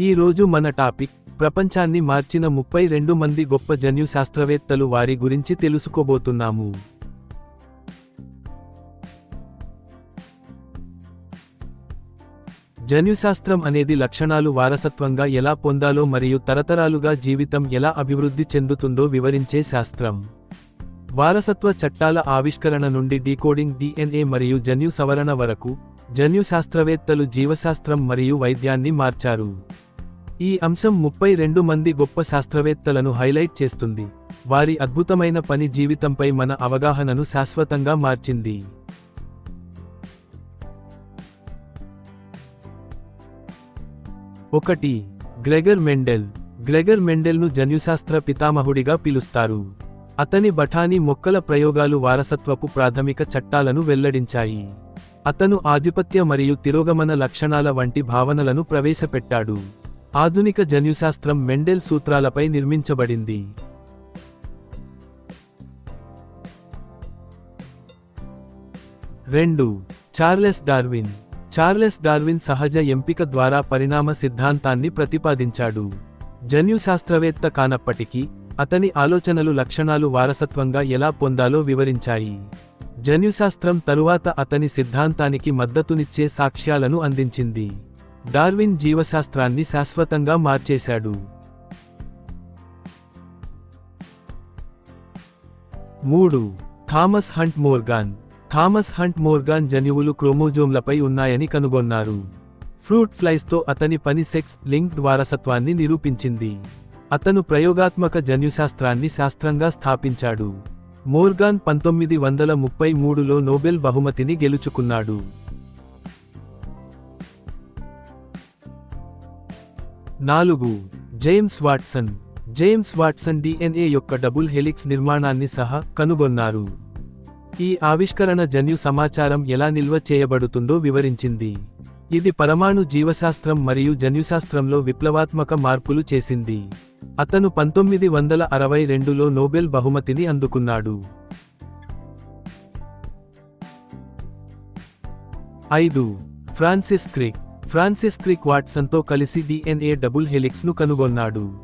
ఈ రోజు మన టాపిక్ ప్రపంచాన్ని మార్చిన ముప్పై రెండు మంది గొప్ప జన్యు శాస్త్రవేత్తలు వారి గురించి తెలుసుకోబోతున్నాము. జన్యుశాస్త్రం అనేది లక్షణాలు వారసత్వంగా ఎలా పొందాలో మరియు తరతరాలుగా జీవితం ఎలా అభివృద్ధి చెందుతుందో వివరించే శాస్త్రం. వారసత్వ చట్టాల ఆవిష్కరణ నుండి డీకోడింగ్ డిఎన్ఏ మరియు జన్యు సవరణ వరకు జన్యు శాస్త్రవేత్తలు జీవశాస్త్రం మరియు వైద్యాన్ని మార్చారు. ఈ అంశం ముప్పై రెండు మంది గొప్ప శాస్త్రవేత్తలను హైలైట్ చేస్తుంది. వారి అద్భుతమైన పని జీవితంపై మన అవగాహనను శాశ్వతంగా మార్చింది. ఒకటి గ్రెగర్ మెండెల్. గ్రెగర్ మెండెల్ను జన్యుశాస్త్ర పితామహుడిగా పిలుస్తారు. అతని బఠానీ మొక్కల ప్రయోగాలు వారసత్వపు ప్రాథమిక చట్టాలను వెల్లడించాయి. అతను ఆధిపత్య మరియు తిరోగమన లక్షణాల వంటి భావనలను ప్రవేశపెట్టాడు. ఆధునిక జన్యుశాస్త్రం మెండెల్ సూత్రాలపై నిర్మించబడింది. రెండు. Charles Darwin. చార్లెస్ డార్విన్ సహజ ఎంపిక ద్వారా పరిణామ సిద్ధాంతాన్ని ప్రతిపాదించాడు. జన్యుశాస్త్రవేత్త కానప్పటికీ అతని ఆలోచనలు లక్షణాలు వారసత్వంగా ఎలా పొందాలో వివరించాయి. జన్యుశాస్త్రం తరువాత అతని సిద్ధాంతానికి మద్దతునిచ్చే సాక్ష్యాలను అందించింది. డార్విన్ జీవశాస్త్రాన్ని శాశ్వతంగా మార్చేశాడు. మూడు. Thomas Hunt Morgan. Thomas Hunt Morgan జన్యువులు క్రోమోజోమ్లపై ఉన్నాయని కనుగొన్నారు. ఫ్రూట్ ఫ్లైస్తో అతని పని సెక్స్ లింక్డ్ వారసత్వాన్ని నిరూపించింది. అతను ప్రయోగాత్మక జన్యుశాస్త్రాన్ని శాస్త్రంగా స్థాపించాడు. మోర్గాన్ పంతొమ్మిది వందల ముప్పై మూడులో నోబెల్ బహుమతిని గెలుచుకున్నాడు. నాలుగు James Watson. James Watson DNA యొక్క డబుల్ హెలిక్స్ నిర్మాణాన్ని సహా కనుగొన్నారు. ఈ ఆవిష్కరణ జన్యు సమాచారం ఎలా నిల్వ చేయబడుతుందో వివరించింది. ఇది పరమాణు జీవశాస్త్రం మరియు జన్యుశాస్త్రంలో విప్లవాత్మక మార్పులు చేసింది. అతను పంతొమ్మిది వందల అరవై రెండులో నోబెల్ బహుమతిని అందుకున్నాడు. ఐదు ఫ్రాన్సిస్ క్రిక్. ఫ్రాన్సిస్ క్రిక్ వాట్సన్తో కలిసి డిఎన్ఏ డబుల్ హెలిక్స్ను కనుగొన్నాడు.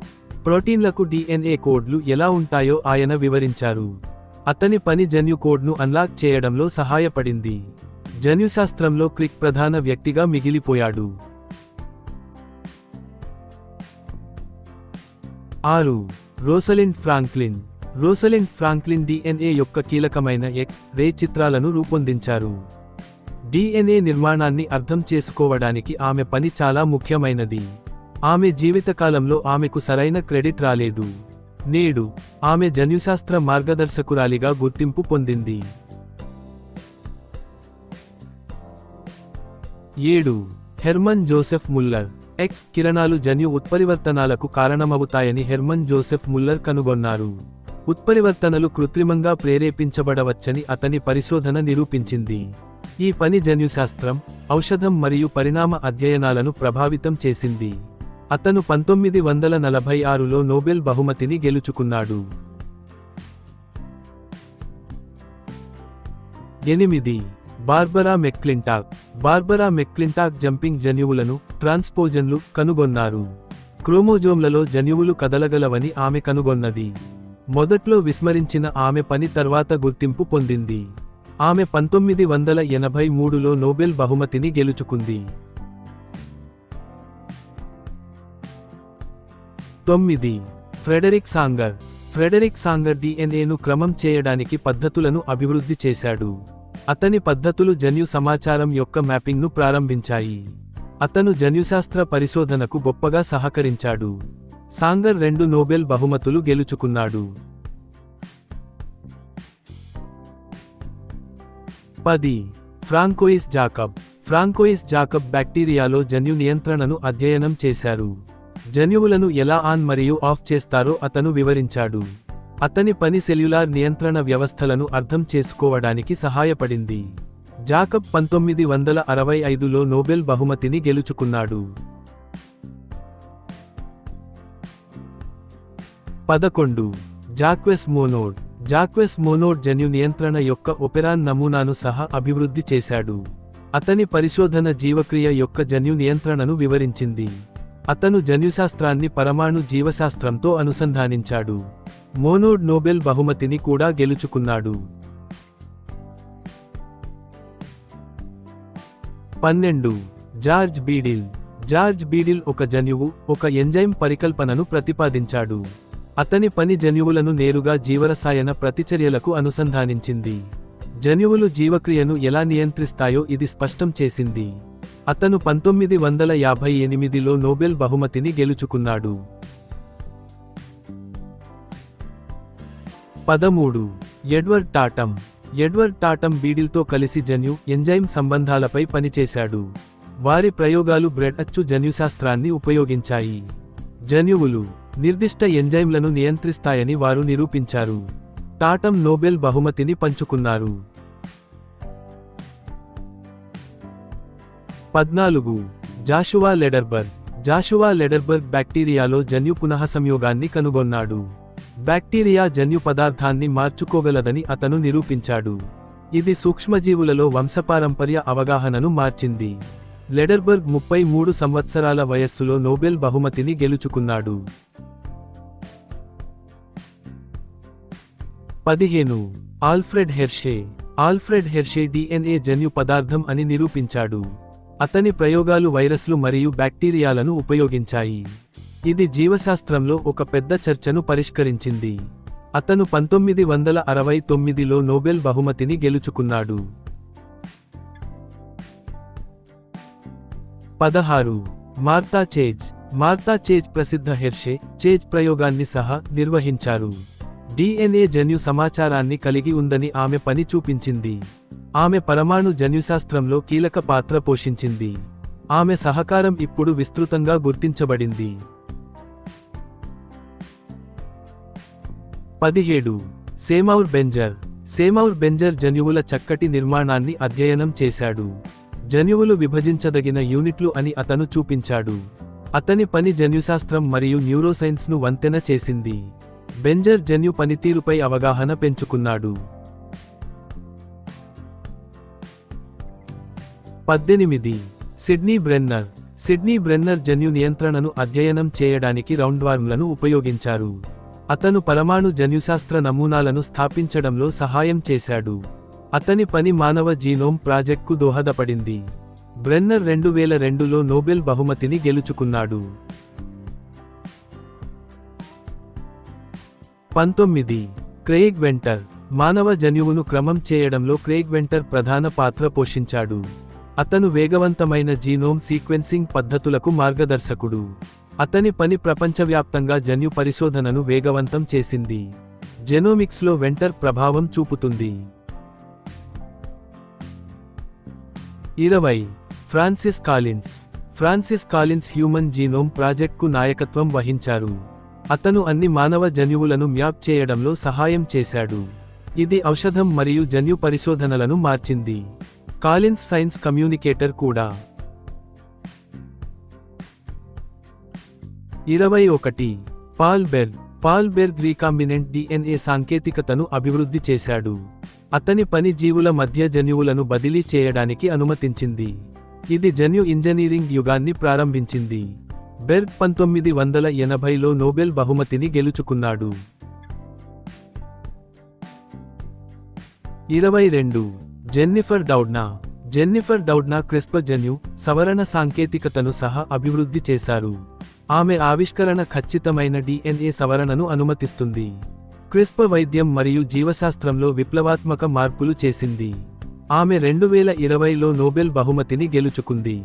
ప్రోటీన్లకు డిఎన్ఏ కోడ్లు ఎలా ఉంటాయో ఆయన వివరించారు. అతని పని జన్యు కోడ్ను అన్లాక్ చేయడంలో సహాయపడింది. జన్యుశాస్త్రంలో క్రిక్ ప్రధాన వ్యక్తిగా మిగిలిపోయాడు. ఆరు. Rosalind Franklin. Rosalind Franklin DNA యొక్క కీలకమైన ఎక్స్ రే చిత్రాలను రూపొందించారు. డిఎన్ఏ నిర్మాణాన్ని అర్థం చేసుకోవడానికి ఆమె పని చాలా ముఖ్యమైనది. ఆమె జీవితకాలంలో ఆమెకు సరైన క్రెడిట్ రాలేదు. నేడు ఆమె జన్యుశాస్త్ర మార్గదర్శకురాలిగా గుర్తింపు పొందింది. ఏడు హెర్మన్ జోసెఫ్ ముల్లర్ ఎక్స్ కిరణాలు జన్యు ఉత్పరివర్తనాలకు కారణమవుతాయని హెర్మన్ జోసెఫ్ ముల్లర్ కనుగొన్నారు. ఉత్పరివర్తనలు కృత్రిమంగా ప్రేరేపించబడవచ్చని అతని పరిశోధన నిరూపించింది. ఈ పని జన్యుశాస్త్రం ఔషధం మరియు పరిణామ అధ్యయనాలను ప్రభావితం చేసింది. అతను పంతొమ్మిది వందల నలభై ఆరులో నోబెల్ బహుమతిని గెలుచుకున్నాడు. ఎనిమిది. Barbara McClintock Barbara McClintock jumping జన్యువులను ట్రాన్స్పోజన్లు కనుగొన్నారు. క్రోమోజోమ్లలో జన్యువులు కదలగలవని ఆమె కనుగొన్నది. మొదట్లో విస్మరించిన ఆమె పని తర్వాత గుర్తింపు పొందింది. ఆమె పంతొమ్మిది వందల ఎనభై మూడులో నోబెల్ బహుమతిని గెలుచుకుంది. తొమ్మిది. Frederick Sanger. ఫ్రెడరిక్ సాంగర్ డిఎన్ఏను క్రమం చేయడానికి పద్ధతులను అభివృద్ధి చేశాడు. అతని పద్ధతులు జన్యు సమాచారం యొక్క మ్యాపింగ్ను ప్రారంభించాయి. అతను జన్యుశాస్త్ర పరిశోధనకు గొప్పగా సహకరించాడు. సాంగర్ రెండు నోబెల్ బహుమతులు గెలుచుకున్నాడు. పది ఫ్రాంకోయిస్ జాకబ్. ఫ్రాంకోయిస్ జాకబ్ బ్యాక్టీరియాలో జన్యు నియంత్రణను అధ్యయనం చేశారు. జన్యువులను ఎలా ఆన్ మరియు ఆఫ్ చేస్తారో అతను వివరించాడు. అతని పని సెల్యులార్ నియంత్రణ వ్యవస్థలను అర్థం చేసుకోవడానికి సహాయపడింది. జాకబ్ పంతొమ్మిది వందల అరవై ఐదులో నోబెల్ బహుమతిని గెలుచుకున్నాడు. పదకొండు. Jacques Monod. జాక్వెస్ మోనోడ్ జన్యు నియంత్రణ యొక్క ఒపెరాన్ నమూనాను సహా అభివృద్ధి చేశాడు. అతని పరిశోధన జీవక్రియ యొక్క జన్యు నియంత్రణను వివరించింది. అతను జన్యుశాస్త్రాన్ని పరమాణు జీవశాస్త్రంతో అనుసంధానించాడు. మోనోడ్ నోబెల్ బహుమతిని కూడా గెలుచుకున్నాడు. పన్నెండు. George beadle. జార్జ్ బీడిల్ ఒక జన్యువు ఒక ఎంజైమ్ పరికల్పనను ప్రతిపాదించాడు. అతని పని జన్యువులను నేరుగా జీవరసాయన ప్రతిచర్యలకు అనుసంధానించింది. జన్యువులు జీవక్రియను ఎలా నియంత్రిస్తాయో ఇది స్పష్టం చేసింది. అతను పంతొమ్మిది వందల యాభై ఎనిమిదిలో నోబెల్ బహుమతిని గెలుచుకున్నాడు. పదమూడు. Edward Tatum. ఎడ్వర్డ్ టాటమ్ బీడిల్తో కలిసి జన్యు ఎంజైమ్ సంబంధాలపై పనిచేశాడు. వారి ప్రయోగాలు బ్రెడ్ అచ్చు జన్యుశాస్త్రాన్ని ఉపయోగించాయి. జన్యువులు నిర్దిష్ట ఎంజైమ్లను నియంత్రిస్తాయని వారు నిరూపించారు. టాటమ్ నోబెల్ బహుమతిని పంచుకున్నారు. పద్నాలుగు. జాషువా లెడర్బర్గ్. జాషువా లెడర్బర్గ్ బ్యాక్టీరియాలో జన్యు పునఃసంయోగాన్ని కనుగొన్నాడు. బ్యాక్టీరియా జన్యు పదార్థాన్ని మార్చుకోగలదని అతను నిరూపించాడు. ఇది సూక్ష్మజీవులలో వంశపారంపర్య అవగాహనను మార్చింది. లెడర్బర్గ్ ముప్పై మూడు సంవత్సరాల వయస్సులో నోబెల్ బహుమతిని గెలుచుకున్నాడు. పదిహేను. Alfred Hershey. Alfred Hershey DNA జన్యు పదార్థం అని నిరూపించాడు. అతని ప్రయోగాలు వైరస్లు మరియు బ్యాక్టీరియాలను ఉపయోగించాయి. ఇది జీవశాస్త్రంలో ఒక పెద్ద చర్చను పరిష్కరించింది. అతను పంతొమ్మిది వందల అరవై తొమ్మిదిలో నోబెల్ బహుమతిని గెలుచుకున్నాడు. పదహారు. Martha Chase. మార్తా చేజ్ ప్రసిద్ధ హెర్షే చేజ్ ప్రయోగాన్ని సహా నిర్వహించారు. డిఎన్ఏ జన్యు సమాచారాన్ని కలిగి ఉందని ఆమె పని చూపించింది. ఆమె పరమాణు జన్యుశాస్త్రంలో కీలక పాత్ర పోషించింది. ఆమె సహకారం ఇప్పుడు విస్తృతంగా గుర్తించబడింది. పదిహేడు. సేమౌర్ బెంజర్. సేమౌర్ బెంజర్ జన్యువుల చక్కటి నిర్మాణాన్ని అధ్యయనం చేశాడు. జన్యువులు విభజించదగిన యూనిట్లు అని అతను చూపించాడు. అతని పని జన్యుశాస్త్రం మరియు న్యూరోసైన్స్ను వంతెన చేసింది. బెంజర్ జన్యు పనితీరుపై అవగాహన పెంచుకున్నాడు. పద్దెనిమిది. Sydney Brenner. సిడ్నీ బ్రెన్నర్ జన్యు నియంత్రణను అధ్యయనం చేయడానికి రౌండ్వార్మ్లను ఉపయోగించారు. అతను పరమాణు జన్యుశాస్త్ర నమూనాలను స్థాపించడంలో సహాయం చేశాడు. అతని పని మానవ జీనోమ్ ప్రాజెక్ట్కు దోహదపడింది. బ్రెన్నర్ రెండు వేల రెండులో నోబెల్ బహుమతిని గెలుచుకున్నాడు. పంతొమ్మిది. క్రేగ్ వెంటర్ మానవ జన్యువును క్రమం చేయడంలో క్రేగ్ వెంటర్ ప్రధాన పాత్ర పోషించాడు. అతను వేగవంతమైన జీనోమ్ సీక్వెన్సింగ్ పద్ధతులకు మార్గదర్శకుడు. అతని పని ప్రపంచవ్యాప్తంగా జన్యు పరిశోధనను వేగవంతం చేసింది. జెనోమిక్స్లో వెంటర్ ప్రభావం చూపుతుంది. ఇరవై. Francis Collins. Francis Collins human genome ప్రాజెక్ట్కు నాయకత్వం వహించారు. అతను అన్ని మానవ జన్యువులను మ్యాప్ చేయడంలో సహాయం చేశాడు. ఇది ఔషధం మరియు జన్యు పరిశోధనలను మార్చింది. కాలిన్స్ సైన్స్ కమ్యూనికేటర్ కూడా. ఇరవై ఒకటి. Paul Berg Paul Berg recombinant DNA సాంకేతికతను అభివృద్ధి చేశాడు. అతని పని జీవుల మధ్య జన్యువులను బదిలీ చేయడానికి అనుమతించింది. ఇది జన్యు ఇంజనీరింగ్ యుగాన్ని ప్రారంభించింది. బెర్గ్ పంతొమ్మిది వందల ఎనభైలో నోబెల్ బహుమతిని గెలుచుకున్నాడు. ఇరవై రెండు. జెన్నిఫర్ డౌడ్నా. జెన్నిఫర్ డౌడ్నా క్రిస్ప జన్యు సవరణ సాంకేతికతను సహా అభివృద్ధి చేశారు. ఆమె ఆవిష్కరణ ఖచ్చితమైన డిఎన్ఏ సవరణను అనుమతిస్తుంది. క్రిస్ప వైద్యం మరియు జీవశాస్త్రంలో విప్లవాత్మక మార్పులు చేసింది. ఆమె రెండు వేల ఇరవైలో నోబెల్ బహుమతిని గెలుచుకుంది.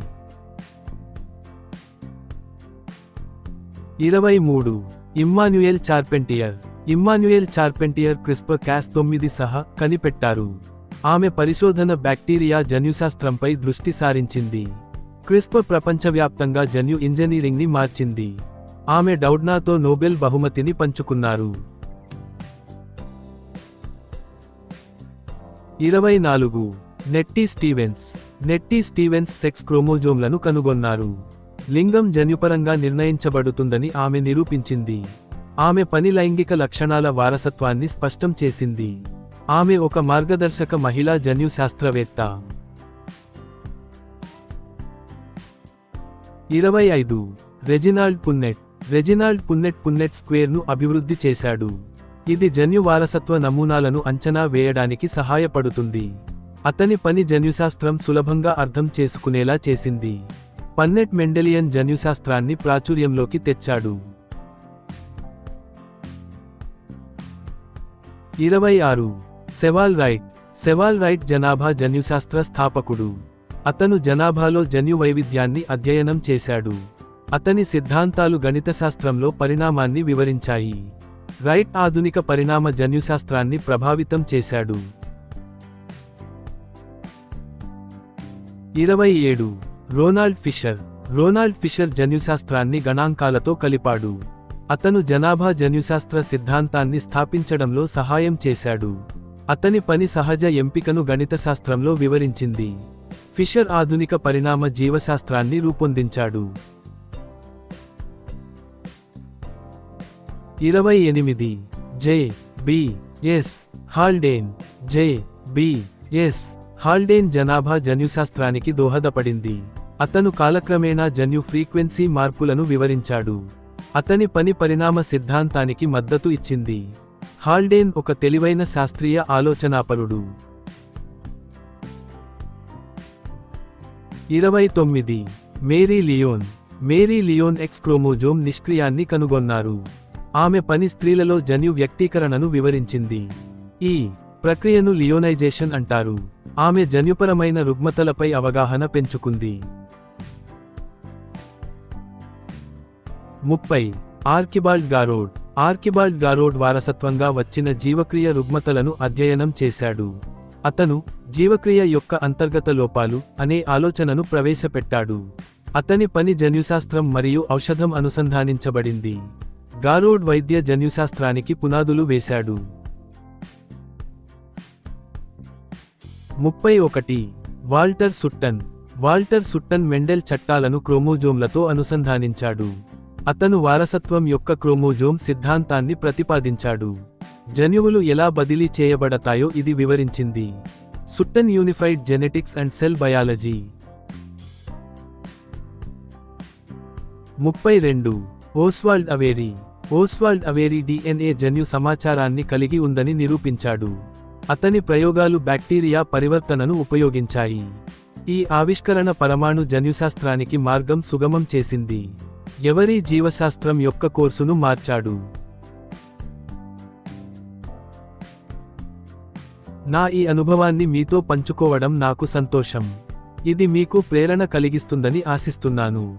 ఇరవై మూడు. ఇమ్మాన్యుయల్ చార్పెంటియర్. ఇమ్మాన్యుయల్ చార్పెంటియర్ క్రిస్ప క్యాస్ తొమ్మిది సహా కనిపెట్టారు. ఆమె పరిశోధన బ్యాక్టీరియా జన్యుశాస్త్రంపై దృష్టి సారించింది. క్రిస్ప ప్రపంచవ్యాప్తంగా జన్యు ఇంజనీరింగ్ని మార్చింది. ఆమె డౌడ్నాతో నోబెల్ బహుమతిని పంచుకున్నారు. ఇరవై నాలుగు. నెట్టి స్టీవెన్స్. నెట్టి స్టీవెన్స్ సెక్స్ క్రోమోజోమ్లను కనుగొన్నారు. లింగం జన్యుపరంగా నిర్ణయించబడుతుందని ఆమె నిరూపించింది. ఆమె పని లైంగిక లక్షణాల వారసత్వాన్ని స్పష్టం చేసింది. ఆమె ఒక మార్గదర్శక మహిళా జన్యు శాస్త్రవేత్త ఇరవై ఐదు. Reginald Punnett. Reginald Punnett Punnett స్క్వేర్ను అభివృద్ధి చేశాడు. ఇది జన్యు వారసత్వ నమూనాలను అంచనా వేయడానికి సహాయపడుతుంది. అతని పని జన్యుశాస్త్రం సులభంగా అర్థం చేసుకునేలా చేసింది. పన్నెట్ మెండెలియన్ జన్యుశాస్త్రాన్ని ప్రాచుర్యంలోకి తెచ్చాడు. ఇరవై ఆరు. సెవాల్ రైట్. సెవాల్ రైట్ జనాభా జన్యుశాస్త్ర స్థాపకుడు. అతను జనాభాలో జన్యు వైవిధ్యాన్ని అధ్యయనం చేశాడు. అతని సిద్ధాంతాలు గణితశాస్త్రంలో పరిణామాన్ని వివరించాయి. రైట్ ఆధునిక పరిణామ జన్యుశాస్త్రాన్ని ప్రభావితం చేశాడు. ఇరవై ఏడు. Ronald Fisher. రోనాల్డ్ ఫిషర్ జన్యుశాస్త్రాన్ని గణాంకాలతో కలిపాడు. అతను జనాభా జన్యుశాస్త్ర సిద్ధాంతాన్ని స్థాపించడంలో సహాయం చేశాడు. అతని పని సహజ ఎంపికను గణితశాస్త్రంలో వివరించింది. ఫిషర్ ఆధునిక పరిణామ జీవశాస్త్రాన్ని రూపొందించాడు. ఇరవై ఎనిమిది. J B S Haldane. J B S Haldane జనాభా జన్యుశాస్త్రానికి దోహదపడింది. అతను కాలక్రమేణా జన్యు ఫ్రీక్వెన్సీ మార్పులను వివరించాడు. అతని పని పరిణామ సిద్ధాంతానికి మద్దతు ఇచ్చింది. హాల్డేన్ ఒక తెలివైన శాస్త్రీయ ఆలోచనాపరుడు. ఇరవై తొమ్మిది. Mary Lyon. Mary Lyon X chromosome నిష్క్రియాన్ని కనుగొన్నారు. ఆమె పని స్త్రీలలో జన్యు వ్యక్తీకరణను వివరించింది. ఈ ప్రక్రియను లియోనైజేషన్ అంటారు. ఆమె జన్యుపరమైన రుగ్మతలపై అవగాహన పెంచుకుంది. ముప్పై ఆర్కిబాల్డ్ గారోడ్. ఆర్కిబాల్డ్ గారోడ్ వారసత్వంగా వచ్చిన జీవక్రియ రుగ్మతలను అధ్యయనం చేశాడు. అతను జీవక్రియ యొక్క అంతర్గత లోపాలు అనే ఆలోచనను ప్రవేశపెట్టాడు. అతని పని జన్యుశాస్త్రం మరియు ఔషధం అనుసంధానించబడింది. గారోడ్ వైద్య జన్యుశాస్త్రానికి పునాదులు వేశాడు. ముప్పై ఒకటి. Walter Sutton. Walter Sutton Mendel చట్టాలను క్రోమోజోమ్లతో అనుసంధానించాడు. అతను వారసత్వం యొక్క క్రోమోజోమ్ సిద్ధాంతాన్ని ప్రతిపాదించాడు. జన్యువులు ఎలా బదిలీ చేయబడతాయో ఇది వివరించింది. Sutton unified genetics and cell biology. ముప్పై రెండు. Oswald Avery. Oswald Avery DNA జన్యు సమాచారాన్ని కలిగి ఉందని నిరూపించాడు. అతని ప్రయోగాలు బ్యాక్టీరియా పరివర్తనను ఉపయోగించాయి. ఈ ఆవిష్కరణ పరమాణు జన్యుశాస్త్రానికి మార్గం సుగమం చేసింది. ఎవరీ జీవశాస్త్రం యొక్క కోర్సును మార్చాడు. నా ఈ అనుభవాన్ని మీతో పంచుకోవడం నాకు సంతోషం. ఇది మీకు ప్రేరణ కలిగిస్తుందని ఆశిస్తున్నాను.